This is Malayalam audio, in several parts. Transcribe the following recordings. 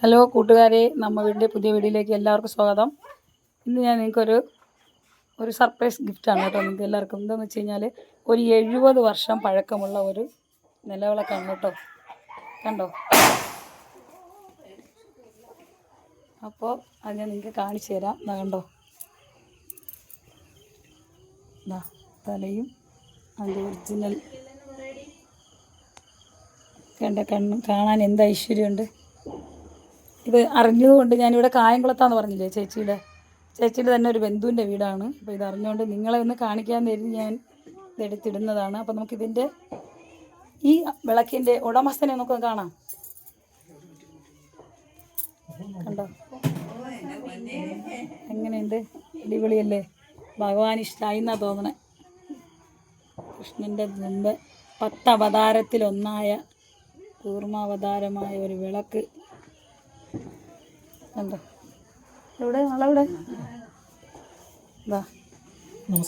ഹലോ കൂട്ടുകാരെ നമ്മ വീടിന്റെ പുതിയ വീഡിയോയിലേക്ക് എല്ലാവർക്കും സ്വാഗതം. ഇന്ന് ഞാൻ നിങ്ങൾക്കൊരു ഒരു സർപ്രൈസ് ഗിഫ്റ്റാണ് കേട്ടോ നിങ്ങൾക്ക് എല്ലാവർക്കും. എന്താണെന്ന് വെച്ച് കഴിഞ്ഞാൽ ഒരു എഴുപത് വർഷം പഴക്കമുള്ള ഒരു നിലവിളക്കാണ് കേട്ടോ. കണ്ടോ? അപ്പോൾ അത് ഞാൻ നിങ്ങൾക്ക് കാണിച്ചു തരാം. എന്നാ കണ്ടോ? ദാ തലയും അതിന്റെ ഒറിജിനൽ കണ്ട കണ്ണും കാണാൻ എന്ത് ഐശ്വര്യമുണ്ട്? ഇത് അറിഞ്ഞതുകൊണ്ട് ഞാനിവിടെ കായംകുളത്താന്ന് പറഞ്ഞില്ലേ ചേച്ചിയുടെ? ചേച്ചിയുടെ തന്നെ ഒരു ബന്ധുവിന്റെ വീടാണ്. അപ്പോൾ ഇത് അറിഞ്ഞുകൊണ്ട് നിങ്ങളെ ഒന്ന് കാണിക്കാൻ തരുന്ന ഞാൻ ഇതെടുത്തിടുന്നതാണ് അപ്പോൾ നമുക്കിതിന്റെ ഈ വിളക്കിന്റെ ഉടമസ്ഥനെ നമുക്ക് കാണാം. കണ്ടോ? എങ്ങനെയുണ്ട്? അടിപൊളിയല്ലേ? ഭഗവാൻ ഇഷ്ടമായി എന്നാ തോന്നണേ. കൃഷ്ണന്റെ മുമ്പ് പത്ത് അവതാരത്തിലൊന്നായ കൂർമാവതാരമായ ഒരു വിളക്ക് കണ്ടോ എവിടെ? നാളെവിടെ ഇതാ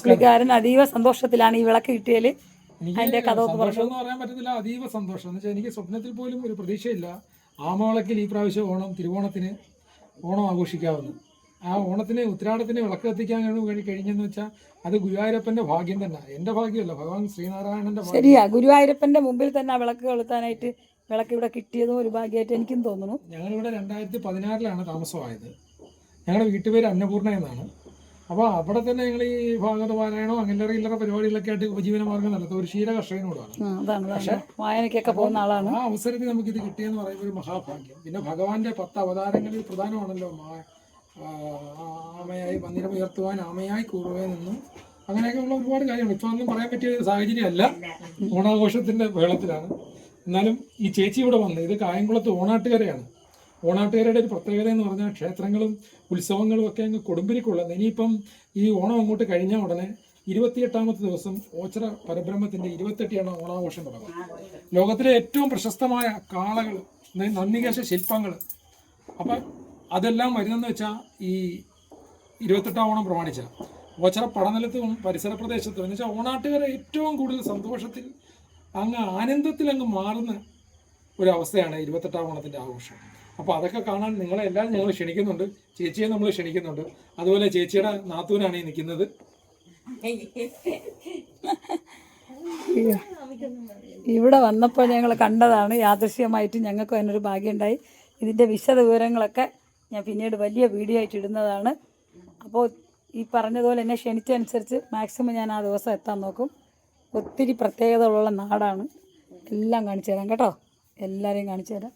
പുള്ളിക്കാരൻ അതീവ സന്തോഷത്തിലാണ് ഈ വിളക്ക് കിട്ടിയാൽ അതിന്റെ കഥ സന്തോഷം പറയാൻ പറ്റത്തില്ല. അതീവ സന്തോഷം. എന്ന് വെച്ചാൽ എനിക്ക് സ്വപ്നത്തിൽ പോലും ഒരു പ്രതീക്ഷയില്ല. ആമവിളക്കിൽ ഈ പ്രാവശ്യം ഓണം തിരുവോണത്തിന് ഓണം ആഘോഷിക്കാവുന്നു. ആ ഓണത്തിന് ഉത്തരാടത്തിന് വിളക്ക് കത്തിക്കാൻ വേണ്ടി കഴിഞ്ഞെന്ന് വെച്ചാൽ അത് ഗുരുവായൂരപ്പന്റെ ഭാഗ്യം തന്നെ. എന്റെ ഭാഗ്യമല്ല. ഭഗവാൻ ശ്രീനാരായണന്റെ ശരിയാ. ഗുരുവായൂരപ്പന്റെ മുമ്പിൽ തന്നെ വിളക്ക് കൊളുത്താനായിട്ട് വിളക്ക് ഇവിടെ കിട്ടിയതും ഒരു ഭാഗ്യമായിട്ട് എനിക്കും തോന്നുന്നു. ഞങ്ങളിവിടെ രണ്ടായിരത്തി പതിനാറിലാണ് താമസമായത്. ഞങ്ങളുടെ വീട്ടുപേര് അന്നപൂർണ എന്നാണ്. അപ്പോൾ അവിടെ തന്നെ ഞങ്ങൾ ഈ ഭാഗവത പാരായണോ അങ്ങനെ ഇല്ലറ പരിപാടികളൊക്കെ ആയിട്ട് ഉപജീവന മാർഗം നടത്തും ഒരു ക്ഷീര കർഷകനോടാണ്. അതാണ് വായനയ്ക്കൊക്കെ പോകുന്ന ആളാണ്. ആ അവസരത്തിൽ നമുക്ക് ഇത് കിട്ടിയെന്ന് പറയുമ്പോൾ ഒരു മഹാഭാഗ്യം. പിന്നെ ഭഗവാന്റെ പത്ത് അവതാരങ്ങളിൽ പ്രധാനമാണല്ലോ ആമയായി മന്ദിരം ഉയർത്തുവാൻ ആമയായി കൂറുവേ നിന്നും അങ്ങനെയൊക്കെയുള്ള ഒരുപാട് കാര്യങ്ങൾ. ഇപ്പൊ ഒന്നും പറയാൻ പറ്റിയ സാഹചര്യമല്ല. ഓണാഘോഷത്തിന്റെ വേളത്തിലാണ്. എന്നാലും ഈ ചേച്ചി ഇവിടെ വന്ന് ഇത് കായംകുളത്ത് ഓണാട്ടുകരയാണ്. ഓണാട്ടുകരയുടെ ഒരു പ്രത്യേകത എന്ന് പറഞ്ഞാൽ ക്ഷേത്രങ്ങളും ഉത്സവങ്ങളും ഒക്കെ അങ്ങ് കൊടുമ്പിരിക്കുള്ളത്. ഇനിയിപ്പം ഈ ഓണം അങ്ങോട്ട് കഴിഞ്ഞ ഉടനെ ഇരുപത്തിയെട്ടാമത്തെ ദിവസം ഓച്ചറ പരബ്രഹ്മത്തിന്റെ ഇരുപത്തെട്ടിയാണ് ഓണാഘോഷം തുടങ്ങുന്നത് ലോകത്തിലെ ഏറ്റവും പ്രശസ്തമായ കാളകൾ നന്ദികേശ ശില്പങ്ങൾ. അപ്പം അതെല്ലാം വരുന്നെന്ന് വെച്ചാൽ ഈ ഇരുപത്തെട്ടാം ഓണം പ്രമാണിച്ച. ഓച്ചറ പടനിലത്തും പരിസര പ്രദേശത്തും എന്ന് വെച്ചാൽ ഓണാട്ടുകാരെ ഏറ്റവും കൂടുതൽ സന്തോഷത്തിൽ അങ്ങ് ആനന്ദത്തിൽ അങ്ങ് മാറുന്ന ഒരവസ്ഥയാണ് ഇരുപത്തെട്ടാം ഓണത്തിന്റെ ആഘോഷം. അപ്പോൾ അതൊക്കെ കാണാൻ നിങ്ങളെ എല്ലാവരും ഞങ്ങൾ ക്ഷണിക്കുന്നുണ്ട്. ചേച്ചിയെ നമ്മൾ ക്ഷണിക്കുന്നുണ്ട്. അതുപോലെ ചേച്ചിയുടെ നാത്തൂനാണ് ഈ നിൽക്കുന്നത്. ഇവിടെ വന്നപ്പോൾ ഞങ്ങൾ കണ്ടതാണ്. യാദൃശ്യമായിട്ട് ഞങ്ങൾക്ക് അതിനൊരു ഭാഗ്യമുണ്ടായി. ഇതിന്റെ വിശദ വിവരങ്ങളൊക്കെ ഞാൻ പിന്നീട് വലിയ വീഡിയോ ആയിട്ട് ഇടുന്നതാണ്. അപ്പോൾ ഈ പറഞ്ഞതുപോലെ എന്നെ ക്ഷണിച്ചനുസരിച്ച് മാക്സിമം ഞാൻ ആ ദിവസം എത്താൻ നോക്കും. ഒത്തിരി പ്രത്യേകതകളുള്ള നാടാണ്. എല്ലാം കാണിച്ചു തരാം കേട്ടോ. എല്ലാവരെയും കാണിച്ചു തരാം.